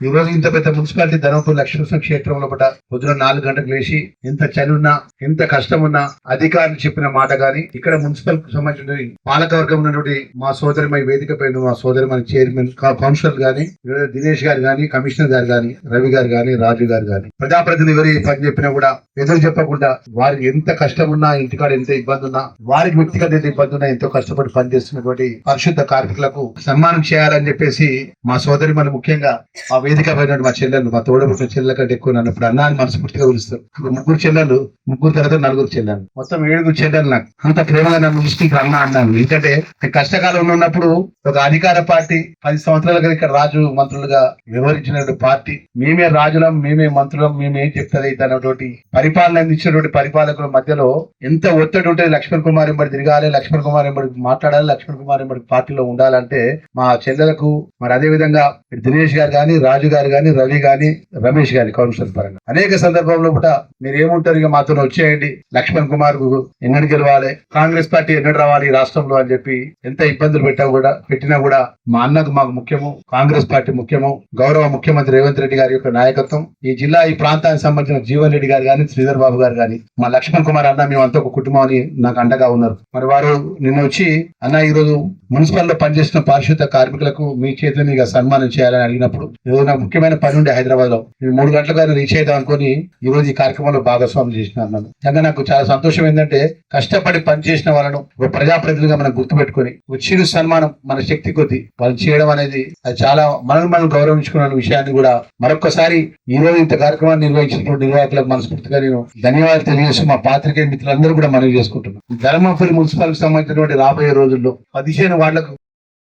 ఈ రోజు ఇంత పెద్ద మున్సిపాలిటీ ధర్మపురి లక్ష్మీనరసింహ క్షేత్రంలో పట పొద్దున నాలుగు గంటలకు లేచి ఎంత చనున్నా ఉన్నా ఎంత కష్టం ఉన్నా అధికారులు చెప్పిన మాట గాని ఇక్కడ మున్సిపల్ సంబంధించిన పాలకవర్గం ఉన్నటువంటి మా సోదరిమై వేదిక పైన మా సోదరిమని చైర్మన్ కౌన్సిలర్ గాని దినేష్ గారు గాని కమిషనర్ గారు గాని రవి గారు గాని రాజు గారు గాని ప్రజాప్రతినిధి ఎవరి పని చెప్పినా కూడా ఎదురు చెప్పకుండా వారికి ఎంత కష్టం ఉన్నా ఇంటికాడ ఎంత ఇబ్బంది ఉన్నా వారికి వ్యక్తిగత ఎంత ఇబ్బంది ఉన్నా ఎంతో కష్టపడి పనిచేస్తున్నటువంటి పరిశుద్ధ కార్మికులకు సన్మానం చేయాలని చెప్పేసి మా సోదరి మన ముఖ్యంగా వేదిక పైన మా చెల్లెలు మా తోడబుట్టిన చెల్లెల కంటే ఎక్కువ నన్ను ఇప్పుడు అన్నాన్ని మనస్ఫూర్తిగా పిలుస్తారు ఇప్పుడు ముగ్గురు చెల్లెలు ముగ్గురు తర్వాత నలుగురు చెల్లెలు మొత్తం ఏడుగురు చెల్లెలు నాకు. అంత ప్రేమగా నన్ను ఇష్టం అన్న అన్నాను. ఎందుకంటే కష్టకాలంలో ఉన్నప్పుడు ఒక అధికార పార్టీ పది సంవత్సరాలుగా ఇక్కడ రాజు మంత్రులుగా వ్యవహరించినటువంటి పార్టీ మేమే రాజులం మేమే మంత్రులం మేమే చెప్తుంది తనటువంటి పరిపాలన అందించినటువంటి పరిపాలకుల మధ్యలో ఎంత ఒత్తిడి ఉంటుంది లక్ష్మణ్ కుమార్ ఎంబడి తిరగాలి లక్ష్మణ్ కుమార్ ఎంబడి మాట్లాడాలి లక్ష్మణ్ కుమార్ ఎంబడి పార్టీలో ఉండాలంటే మా చెల్లెలకు మరి అదే విధంగా దినేష్ గారు కానీ రాజు గారు గాని రవి గాని రమేష్ గారి కౌన్సిలర్ పరంగా. అనేక సందర్భంలో కూడా మీరు ఏముంటారు ఇక మాతో వచ్చేయండి. లక్ష్మణ్ కుమార్కు ఎన్నడు గెలవాలి. కాంగ్రెస్ పార్టీ ఎన్నడు రావాలి రాష్ట్రంలో అని చెప్పి ఎంత ఇబ్బందులు పెట్టా కూడా పెట్టినా కూడా మా అన్నకు మాకు ముఖ్యము కాంగ్రెస్ పార్టీ ముఖ్యము గౌరవ ముఖ్యమంత్రి రేవంత్ రెడ్డి గారి యొక్క నాయకత్వం. ఈ జిల్లా ఈ ప్రాంతానికి సంబంధించిన జీవన్ రెడ్డి గారు గాని శ్రీధర్ బాబు గారు గాని మా లక్ష్మణ్ కుమార్ అన్న మేము అంత ఒక కుటుంబం అని నాకు అండగా ఉన్నారు. మరి వారు నిన్న వచ్చి అన్న ఈ రోజు మున్సిపల్లో పనిచేసిన పారిశుద్ధ కార్మికులకు మీ చేతిలో ఇక సన్మానం చేయాలని అడిగినప్పుడు ఏదో నాకు ముఖ్యమైన పని ఉండే హైదరాబాద్లో నేను మూడు గంటలకు రీచ్ అవుదాం అనుకుని ఈ రోజు ఈ కార్యక్రమంలో భాగస్వామ్యం చేసిన నన్ను నిజంగా నాకు చాలా సంతోషం ఏంటంటే కష్టపడి పనిచేసిన వాళ్ళను ఒక ప్రజాప్రతినిధిగా మనం గుర్తుపెట్టుకొని వచ్చిన సన్మానం మన శక్తి కొద్ది వాళ్ళు చేయడం అనేది అది చాలా మనల్ని మనం గౌరవించుకున్న విషయాన్ని కూడా మరొకసారి ఈ రోజు ఇంత కార్యక్రమాన్ని నిర్వహించినటువంటి నిర్వాహకులకు మనస్ఫూర్తిగా నేను ధన్యవాదాలు తెలియజేస్తూ మా పాత్రికేయ మిత్రులందరూ కూడా మనవి చేసుకుంటున్నాను. ధర్మపురి మున్సిపాలిటీ సంబంధించినటువంటి రాబోయే రోజుల్లో పదిహేను వాళ్ళకు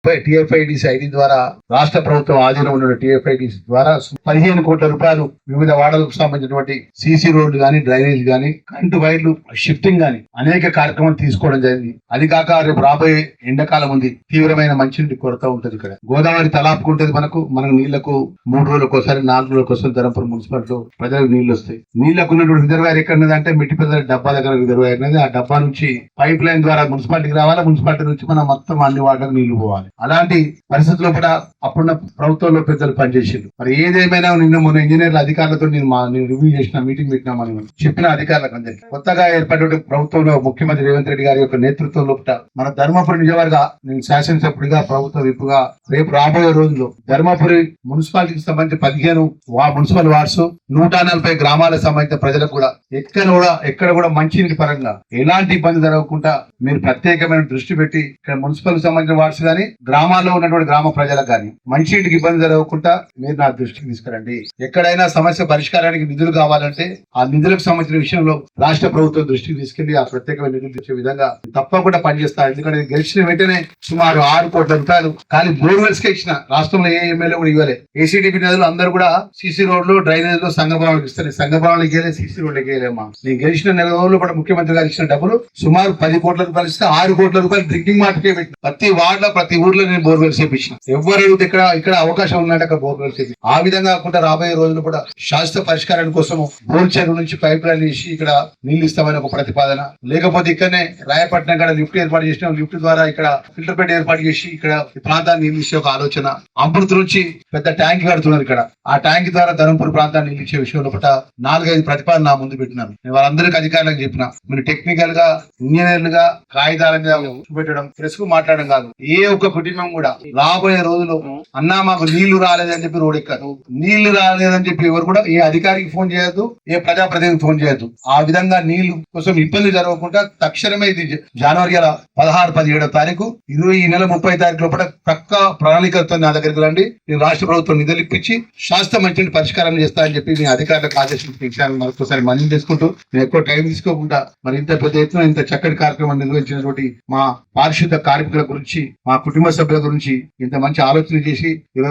టిఎఫ్ఐడిసి ఐడి ద్వారా రాష్ట్ర ప్రభుత్వం ఆధీనంలో ఉన్న టిఎఫ్ఐడిసి ద్వారా పదిహేను కోట్ల రూపాయలు వివిధ వాడలకు సంబంధించినటువంటి సీసీ రోడ్లు గాని డ్రైనేజ్ గాని కరెంటు వైర్లు షిఫ్టింగ్ గాని అనేక కార్యక్రమాలు తీసుకోవడం జరిగింది. అది కాక రేపు రాబోయే ఎండాకాలం ఉంది. తీవ్రమైన మంచినీటి కొరత ఉంటుంది ఇక్కడ. గోదావరి తలాపుకుంటది మనకు. మనకు నీళ్ళకు మూడు రోజులకు ఒకసారి నాలుగు రోజులకు ఒకసారి ధరంపురం మున్సిపాలిటీ ప్రజలకు నీళ్ళు వస్తాయి. నీళ్ళకు ఉన్నటువంటి రిజర్వాయర్ ఎక్కడ ఉన్నది అంటే మిట్టి పెద్దల డబ్బా దగ్గర రిజర్వాయర్ అనేది ఆ డబ్బా నుంచి పైప్ లైన్ ద్వారా మున్సిపాలిటీకి రావాలి? మున్సిపాలిటీ నుంచి మనం మొత్తం అన్ని వాటర్ నీళ్ళు పోవాలి. అలాంటి పరిస్థితుల్లో కూడా అప్పుడున్న ప్రభుత్వంలో పెద్దలు పనిచేసిండ్రు. మరి ఏదేమైనా నిన్న మొన్న ఇంజనీర్ల అధికారులతో నేను మా నేను రివ్యూ చేసిన మీటింగ్ పెట్టినామని చెప్పిన అధికారులకు అందరికీ. కొత్తగా ఏర్పడిన ప్రభుత్వంలో ముఖ్యమంత్రి రేవంత్ రెడ్డి గారి యొక్క నేతృత్వంలో మన ధర్మపురి నిజవర్గా నేను శాసనసభ్యుడిగా ప్రభుత్వ విప్పుగా రేపు రాబోయే రోజుల్లో ధర్మపురి మున్సిపాలిటీకి సంబంధించి పదిహేను వా మున్సిపల్ వార్డ్స్ నూట నలభై గ్రామాలకు సంబంధించిన ప్రజలకు కూడా ఎక్కడ కూడా ఎక్కడ కూడా మంచినీటి పరంగా ఎలాంటి ఇబ్బంది జరగకుండా మీరు ప్రత్యేకమైన దృష్టి పెట్టి ఇక్కడ మున్సిపల్ సంబంధించిన వార్డ్స్ కానీ గ్రామాల్లో ఉన్నటువంటి గ్రామ ప్రజలకు కానీ మంచినీటికి ఇబ్బంది జరగకుండా మీరు నా దృష్టికి తీసుకురండి. ఎక్కడైనా సమస్య పరిష్కారానికి నిధులు కావాలంటే ఆ నిధులకు సంబంధించిన విషయంలో రాష్ట్ర ప్రభుత్వం దృష్టికి తీసుకెళ్ళి ఆ ప్రత్యేకమైన నిధులు తెచ్చే విధంగా తప్పకుండా పనిచేస్తారు ఎందుకంటే గెలిచిన వెంటనే సుమారు ఆరు కోట్ల రూపాయలు కానీ బోర్వెల్స్ కే ఇచ్చిన రాష్ట్రంలో ఏ ఎమ్మెల్యే కూడా ఇవ్వలే. ఏసీడీపీ నిధులు అందరూ కూడా సీసీ రోడ్లు డ్రైనేజ్లో సంఘ ఇస్తారు. సంఘ భవనాలకు గేలే సీసీ రోడ్లకి గేలేమా నేను గెలిచిన నెల రోజులు కూడా ముఖ్యమంత్రి గారు ఇచ్చిన డబ్బులు సుమారు పది కోట్ల రూపాయలు ఇస్తే ఆరు కోట్ల రూపాయలు డ్రింకింగ్ వాటర్కే పెట్టిన ప్రతి వార్డులో ప్రతి ఊర్లో నేను బోర్వెల్స్ చేపించిన. ఎవరు అడిగితే ఇక్కడ ఇక్కడ అవకాశం ఉన్నట్టు అక్కడ బోర్వెల్స్ చేపి ఆ విధంగా కాకుండా రాబోయే రోజులు కూడా శాశ్వత పరిష్కారం కోసం బోర్ చెరువు నుంచి పైప్ లైన్ వేసి ఇక్కడ నీళ్ళు ఇస్తామని ఒక ప్రతిపాదన. లేకపోతే ఇక్కడనే రాయపట్నం ఇక్కడ లిఫ్ట్ ఏర్పాటు చేసిన లిఫ్ట్ ద్వారా ఇక్కడ ఫిల్టర్ బెడ్ ఏర్పాటు చేసి ఇక్కడ ప్రాంతాన్ని నీళ్ళు ఇచ్చే ఒక ఆలోచన. అమృత్ నుంచి పెద్ద ట్యాంక్ కడుతున్నారు ఇక్కడ. ఆ ట్యాంక్ ద్వారా ధర్మపూర్ ప్రాంతాన్ని నీళ్ళు ఇచ్చే విషయంలో కూడా నాలుగైదు ప్రతిపాదన నా ముందు పెట్టినాను నేను వాళ్ళందరికీ అధికారులకు చెప్పిన. మీరు టెక్నికల్గా ఇంజనీర్లుగా కాగితాల మీద పెట్టడం ప్రెస్కు మాట్లాడడం కాదు. ఏ ఒక్క కుటుంబం కూడా. రాబోయే రోజుల్లో అన్నా మాకు నీళ్ళు రాలేదని చెప్పి రోడ్ ఎక్కారు నీళ్ళు రాలేదని చెప్పి ఎవరు కూడా ఏ అధికారికి ఫోన్ చేయొద్దు ఏ ప్రజాప్రతినిధికి ఫోన్ చేయొద్దు. ఆ విధంగా నీళ్ళు కోసం ఇబ్బంది జరగకుండా తక్షణమే ఇది జనవరి నెల పదహారు పదిహేడో తారీఖు ఇరవై ఈ నెల ముప్పై తారీఖు లోపల పక్క ప్రణాళికలతో నా దగ్గరికి రండి. నేను రాష్ట్ర ప్రభుత్వం నిధులు ఇప్పించి శాస్త్ర మంచిని పరిష్కారం చేస్తా అని చెప్పి నేను అధికారులకు ఆదేశించిన మరొకసారి మనం చేసుకుంటూ నేను ఎక్కువ టైం తీసుకోకుండా మరి ఇంత పెద్ద ఎత్తున ఇంత చక్కటి కార్యక్రమం నిర్వహించినటువంటి మా పారిశుద్ధ కార్మికుల గురించి మా కుటుంబ సభ్యుల గురించి ఇంత మంచి ఆలోచన చేసి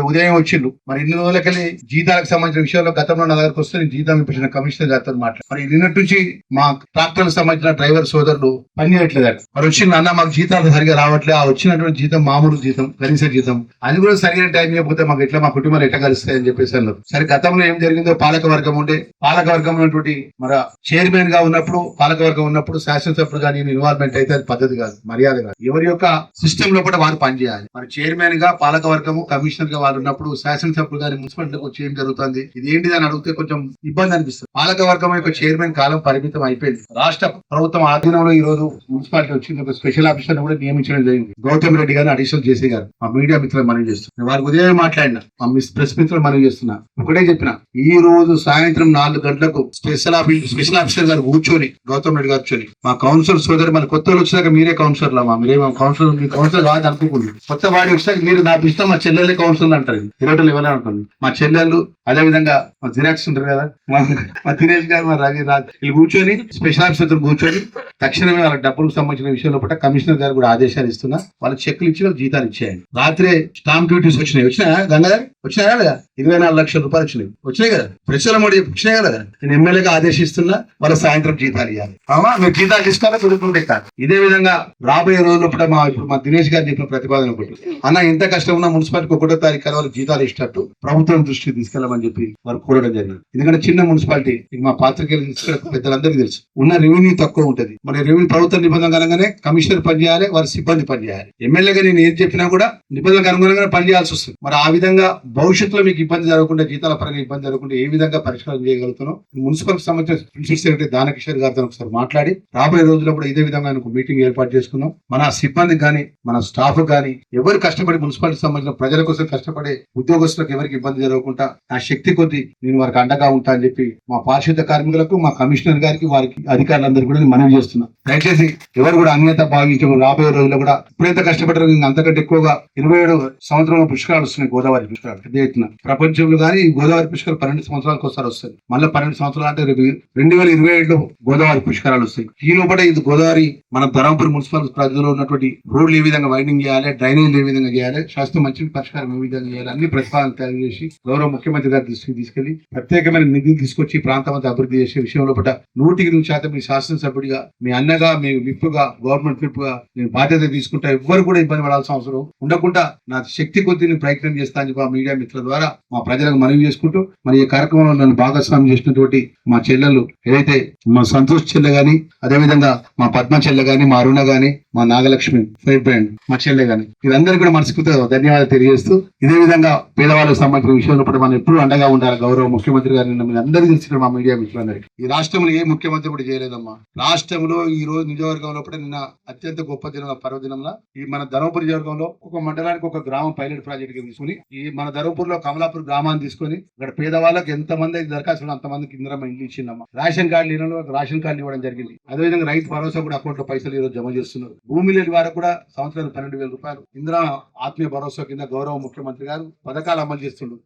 ఉదయం వచ్చిండు మరి ఇన్ని రోజులకెళ్ళి జీతాలకు సంబంధించిన విషయంలో గతంలో నా దగ్గరకు వస్తే జీతం ఇప్పించిన కమిషనర్ గారితో మాట్లాడు మరి నిన్నటి నుంచి మా ట్రాక్టర్లకు సంబంధించిన డ్రైవర్ సోదరులు పనిచేయట్లేదంట మరి వచ్చిన నాన్న మాకు జీతాలు సరిగా రావట్లే. ఆ వచ్చినటువంటి జీతం మామూలు జీతం కనీస జీతం. అది కూడా సరైన టైం ఇవ్వకపోతే మాకు ఎట్లా మా కుటుంబాలు ఎట్లా కలుస్తాయని చెప్పేసి అన్నారు. సరే గతంలో ఏం జరిగిందో పాలక వర్గం ఉండే పాలక వర్గం ఉన్నటువంటి మరి చైర్మన్గా ఉన్నప్పుడు పాలక వర్గం ఉన్నప్పుడు శాసనసభ్యుడు కానీ ఇన్వాల్వ్మెంట్ అయితే అది పద్ధతి కాదు మర్యాద కాదు. ఎవరి యొక్క సిస్టమ్ లోపల వారు పనిచేయాలి. మరి చైర్మన్గా పాలకవర్గము కమిషనర్గా వాళ్ళు ఉన్నప్పుడు శాసనసభ్యులు గారి మున్సిపాలిటీకి వచ్చి ఏం జరుగుతుంది? ఇది ఏంటిది అని అడిగితే కొంచెం ఇబ్బంది అనిపిస్తుంది. పాలకవర్గం యొక్క చైర్మన్ కాలం పరిమితం అయిపోయింది. రాష్ట్ర ప్రభుత్వం ఆధీనంలో ఈ రోజు మున్సిపాలిటీ వచ్చింది. ఒక స్పెషల్ ఆఫీసర్ కూడా నియమించడం జరిగింది. గౌతమ్ రెడ్డి గారిని అడిషనల్ చేసే గారు. మా మీడియా మిత్రులు మనం చేస్తున్నారు. వారి ఉదయం మాట్లాడిన మా మిస్ ప్రెస్ మిత్రులు మనం చేస్తున్నా ఒకటే చెప్పిన ఈ రోజు సాయంత్రం నాలుగు గంటలకు స్పెషల్ ఆఫీస్ స్పెషల్ ఆఫీసర్ గారు కూర్చొని గౌతమ్ రెడ్డి గారు కూర్చొని మా కౌన్సిల్ సోదరు మన కొత్త వచ్చినాక మీరే కౌన్సిలర్ మా మీరే మా కౌన్సిలర్ మీ కౌన్సిలర్ కాదు అనుకోకుండా కొత్త వాడి వచ్చినాక మీరు నాకు ఇష్టం మా చెల్లెళ్ళే కౌన్సిల్ అంటారు. ఇరవై ఇవ్వాలని అనుకోండి. మా చెల్లెళ్ళు అదే విధంగా మా జిరాక్స్ ఉంటారు కదా మా మా దినేష్ గారు మా రవి రాజ్ వీళ్ళు కూర్చొని స్పెషల్ ఆఫీసర్ కూర్చొని తక్షణమే వాళ్ళ డబ్బులకు సంబంధించిన విషయంలో పట్ల కమిషనర్ గారు కూడా ఆదేశాలు ఇస్తున్నా. వాళ్ళకి చెక్కులు ఇచ్చి వాళ్ళు జీతాలు ఇచ్చేయండి. రాత్రే స్టాంప్ డ్యూటీస్ వచ్చినాయి. వచ్చినా గంగాధర్? వచ్చినాయా కదా ఇరవై నాలుగు లక్షల రూపాయలు వచ్చినాయి. వచ్చినాయి కదా? ప్రశ్నల మోడీ వచ్చినాయి కదా? నేను ఎమ్మెల్యేగా ఆదేశిస్తున్నా వాళ్ళ సాయంత్రం జీతాలు ఇవ్వాలి అవునా? మీరు జీతాలు ఇస్తారా కుదురుకుంటే కాదు. ఇదే విధంగా రాబోయే రోజుల్లో మా ఇప్పుడు మా దినేష్ గారు చెప్పిన ప్రతిపాదన అన్న ఎంత కష్టం ఉన్నా మున్సిపాలిటీకి ఒకటో తారీఖు కల్లా వాళ్ళకి జీతాలు ఇచ్చినట్టు ప్రభుత్వం దృష్టికి తీసుకెళ్ళమని చెప్పి వారు కోరడం జరిగింది. ఎందుకంటే చిన్న మున్సిపాలిటీ మా పాత్రికేయులు పెద్దలందరికీ తెలుసు. ఉన్న రెవెన్యూ తక్కువ ఉంటుంది. మరి రెవెన్యూ ప్రభుత్వ నిబంధన కనుకనే కమిషనర్ పనిచేయాలి వారి సిబ్బంది పనిచేయాలి ఎమ్మెల్యేగా నేను ఏం చెప్పినా కూడా నిబంధనలకు అనుగుణంగా పనిచేయాల్సి వస్తుంది. మరి ఆ విధంగా భవిష్యత్తులో మీకు ఇబ్బంది జరగకుండా జీతాల పరంగా ఇబ్బంది జరగకుండా ఏ విధంగా పరిష్కారం చేయగలుగుతున్నాం? మున్సిపల్ సంబంధించిన ప్రిన్సిపల్ సెక్రటరీ దానకిషోర్ గారితో ఒకసారి మాట్లాడి రాబోయే రోజుల్లో కూడా ఇదే విధంగా మీటింగ్ ఏర్పాటు చేసుకున్నాం మన సిబ్బంది కానీ మన స్టాఫ్ కానీ ఎవరు కష్టపడి మున్సిపాలిటీ సంబంధించిన ప్రజల కోసం కష్టపడే ఉద్యోగస్తులకు ఎవరికి ఇబ్బంది జరగకుండా నా శక్తి కొద్ది నేను వారికి అండగా ఉంటా అని చెప్పి మా పారిశుద్ధ కార్మికులకు మా కమిషనర్ గారికి వారికి అధికారులందరూ కూడా మనవి చేస్తున్నా. దయచేసి ఎవరు కూడా అన్యత భావించడం రాబోయే రోజుల్లో కూడా ఇప్పుడైతే కష్టపడ్డారు అంతకంటే ఎక్కువగా ఇరవై ఏడు సంవత్సరంలో పుష్కరాలు వస్తున్నాయి గోదావరి పుష్కరాలు. పెద్ద ఎత్తున. ప్రపంచంలో కానీ గోదావరి పుష్కరాలు పన్నెండు సంవత్సరాలకు ఒకసారి వస్తుంది మళ్ళీ పన్నెండు సంవత్సరాలు అంటే రేపు రెండు వేల ఇరవై ఏడులో గోదావరి పుష్కరాలు వస్తాయి. ఈ లోపల ఇది గోదావరి మన ధర్మపురి మున్సిపల్ ప్రజల్లో ఉన్నటువంటి రోడ్లు ఏ విధంగా వైండింగ్ చేయాలి డ్రైనేజ్ ఏ విధంగా చేయాలి. శాస్త్ర మంచి పరిష్కారం ఏ విధంగా చేయాలి. అన్ని ప్రతిపాదనలు తయారు చేసి గౌరవ ముఖ్యమంత్రి గారి దృష్టికి తీసుకెళ్ళి ప్రత్యేకమైన నిధులు తీసుకొచ్చి ప్రాంతం అంతా అభివృద్ధి చేసే విషయంలో పట్ల నూటికి నూరు శాతం మీ శాసనసభ్యుడిగా మీ అన్నగా మీ విప్పుగా గవర్నమెంట్ విప్పుగా నేను బాధ్యత తీసుకుంటా ఎవ్వరు కూడా ఇబ్బంది పడాల్సిన అవసరం ఉండకుండా నా శక్తి కొద్దీ నేను ప్రయత్నం చేస్తా అని చెప్పి మీడియా మిత్రుల ద్వారా మా ప్రజలకు మనవి చేసుకుంటూ మరి ఈ కార్యక్రమంలో నన్ను భాగస్వామ్యం చేసినటువంటి మా చెల్లెలు ఏదైతే మా సంతోష్ చెల్లె గాని అదేవిధంగా మా పద్మ చెల్లె గాని మా అరుణ గాని మా నాగలక్ష్మి ఫైర్ బ్రాండ్ మా చెల్లె గాని మీరందరూ కూడా మనస్ఫూర్తిగా ధన్యవాదాలు తెలియజేస్తూ ఇదే విధంగా పేదవాళ్ళకు సంబంధించిన విషయంలో కూడా మనం ఎప్పుడూ అండగా ఉండాలి. గౌరవ ముఖ్యమంత్రి గారు నిన్న అందరికీ తెలిసిన మా మీడియా మిత్రులందరికీ. ఈ రాష్ట్రంలో ఏ ముఖ్యమంత్రి కూడా చేయలేదమ్మా. రాష్ట్రంలో ఈ రోజు నియోజకవర్గంలో కూడా నిన్న అత్యంత గొప్ప దినం పర్వదినంలో ఈ మన ధర్మపురి నియోజకవర్గంలో ఒక మండలానికి ఒక గ్రామం పైలట్ ప్రాజెక్ట్ తీసుకుని ఈ మన ధర్మపూర్లో కమలాపూర్ గ్రామాన్ని తీసుకొని ఇక్కడ పేదవాళ్ళకి ఎంత మంది దరఖాస్తులు అంత మందికి ఇందిరమ్మ ఇల్లు ఇచ్చిందమ్మా. రేషన్ కార్డు లేని రేషన్ కార్డు ఇవ్వడం జరిగింది. అదేవిధంగా రైతు భరోసా కూడా అకౌంట్లో పైసలు ఈ రోజు జమ చేస్తున్నారు. భూమి లేని వారు కూడా సంవత్సరానికి పన్నెండు వేల రూపాయలు ఇందిరా ఆత్మీయ భరోసా కింద గౌరవ ముఖ్యమంత్రి గారు పథకాలు అమలు చేస్తుండ్రు.